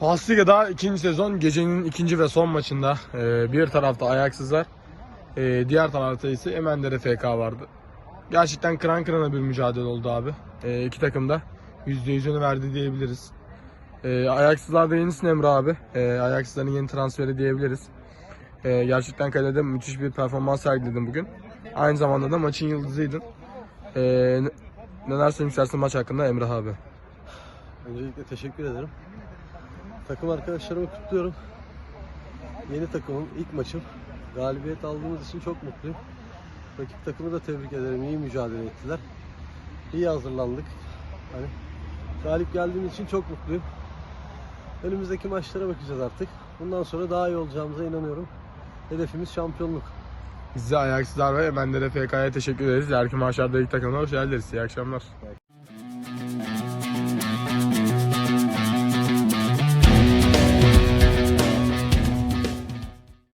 Pasliga'da ikinci sezon gecenin ikinci ve son maçında e, bir tarafta Ayaksızlar, e, diğer tarafta ise Emendere FK vardı. Gerçekten kıran kırana bir mücadele oldu abi. E, iki takım da %100'ünü verdi diyebiliriz. E, Ayaksızlar da yenisin Emre abi. E, Ayaksızların yeni transferi diyebiliriz. E, gerçekten kalede müthiş bir performans sergiledin bugün. Aynı zamanda da maçın yıldızıydın. E, ne- neler söylemek istersin maç hakkında Emre abi? Öncelikle teşekkür ederim. Takım arkadaşlarımı kutluyorum. Yeni takımım, ilk maçım. Galibiyet aldığımız için çok mutluyum. Rakip takımı da tebrik ederim. İyi mücadele ettiler. İyi hazırlandık. Hani galip geldiğimiz için çok mutluyum. Önümüzdeki maçlara bakacağız artık. Bundan sonra daha iyi olacağımıza inanıyorum. Hedefimiz şampiyonluk. Size Ayaksızlar ve Emendere FK'ya teşekkür ederiz. Erkin Maşar'da ilk takımına hoş geldiniz. İyi akşamlar.